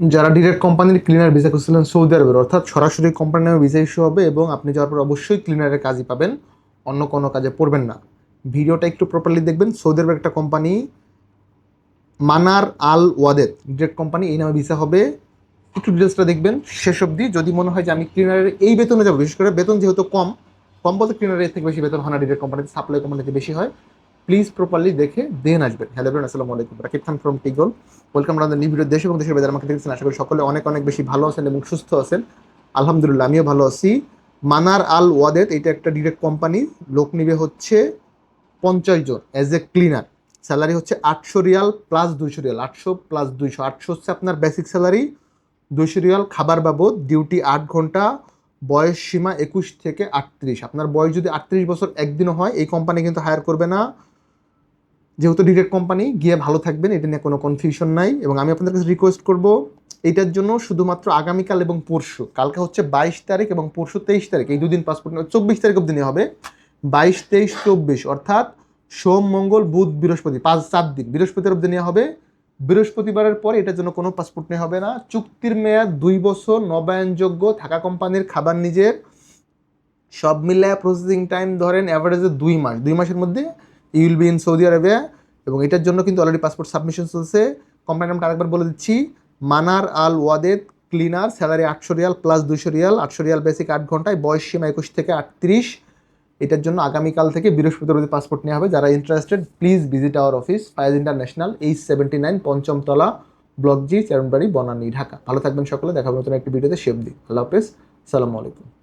যারা ডিরেক্ট কোম্পানির cleaner visa করছিলেন সৌদি আরবের, অর্থাৎ সরাসরি কোম্পানির নামে ভিসা ইস্যু হবে এবং আপনি যাওয়ার পর অবশ্যই ক্লিনারের কাজই পাবেন, অন্য কোনো কাজে পড়বেন না। ভিডিওটা একটু প্রপারলি দেখবেন, সৌদি আরবের একটা কোম্পানি মানার আল ওয়াদেদ ডিরেক্ট কোম্পানি এই নামে ভিসা হবে। একটু ডিটেলসটা দেখবেন, শেষ অবধি। যদি মনে হয় যে আমি ক্লিনারের এই বেতনে যাব, বিশেষ করে বেতন যেহেতু কম কম বলতে ক্লিনারের থেকে বেশি বেতন হয় না ডিরেক্ট কোম্পানিতে সাপ্লাই কোম্পানিতে বেশি হয়। প্লিজ প্রপারলি দেখে দেন আসবেন। হ্যালো ব্রেন আসসালামু আলাইকুম। রাকিব খান ফ্রম টিগল ওয়েলকাম আমাদের নিবিড় দেশ এবং দেশের বাইরে আমাকে দেখছেন আশা করি সকলে অনেক অনেক বেশি ভালো আছেন এবং সুস্থ আছেন। আলহামদুলিল্লাহ, আমিও ভালো আছি। মানার আল ওয়াদেদ, এটা একটা ডিরেক্ট কোম্পানি লোক নিবে হচ্ছে পঞ্চাশ জন অ্যাজ এ ক্লিনার স্যালারি হচ্ছে আটশো রিয়াল প্লাস দুইশো রিয়াল। আটশো প্লাস দুইশো। আটশো হচ্ছে আপনার বেসিক স্যালারি দুইশো রিয়াল খাবার বাবদ ডিউটি আট ঘণ্টা, বয়স সীমা একুশ থেকে আটত্রিশ। আপনার বয়স যদি আটত্রিশ বছর একদিনও হয়, এই কোম্পানি কিন্তু হায়ার করবে না। যেহেতু ডিরেক্ট কোম্পানি গিয়ে ভালো থাকবেন, এটা নিয়ে কোনো কনফিউশন নাই। এবং আমি আপনাদের কাছে রিকোয়েস্ট করব, এটার জন্য শুধুমাত্র আগামীকাল এবং পরশু, কালকে হচ্ছে বাইশ তারিখ এবং পরশু তেইশ তারিখ, এই দুদিন পাসপোর্ট চব্বিশ তারিখ অব্দি হবে। বাইশ, তেইশ, চব্বিশ, অর্থাৎ সোম, মঙ্গল, বুধ, বৃহস্পতি, পাঁচ চার দিন বৃহস্পতির অব্দি নেওয়া হবে। বৃহস্পতিবারের পর এটার জন্য কোনো পাসপোর্ট নেওয়া হবে না। চুক্তির মেয়াদ দুই বছর, নবায়নযোগ্য, থাকা কোম্পানির খাবার নিজের। সব মিলে প্রসেসিং টাইম ধরেন অ্যাভারেজে দুই মাস, দুই মাসের মধ্যে you'll be in Saudi Arabia এবং এটার জন্য কিন্তু অলরেডি পাসপোর্ট সাবমিশন চলছে। কোম্পানির নামটা আরেকবার বলে দিচ্ছি, মানার আল ওয়াদেদ ক্লিনার স্যালারি আটশো রিয়াল প্লাস দুশো রিয়াল, আটশো রিয়াল বেসিক আট ঘন্টায়, বয়স সীমা একুশ থেকে আটত্রিশ। এটার জন্য আগামীকাল থেকে বৃহস্পতিবার পাসপোর্ট নেওয়া হবে। যারা interested please visit our office Fayaz international H seventy nine পঞ্চমতলা, block G চেরনবাড়ি বনানী, ঢাকা। ভালো থাকবেন সকলে, দেখা হবে নতুন একটি ভিডিওতে শেপ দিই আল্লাহ হাফেজ, সালামু আলাইকুম।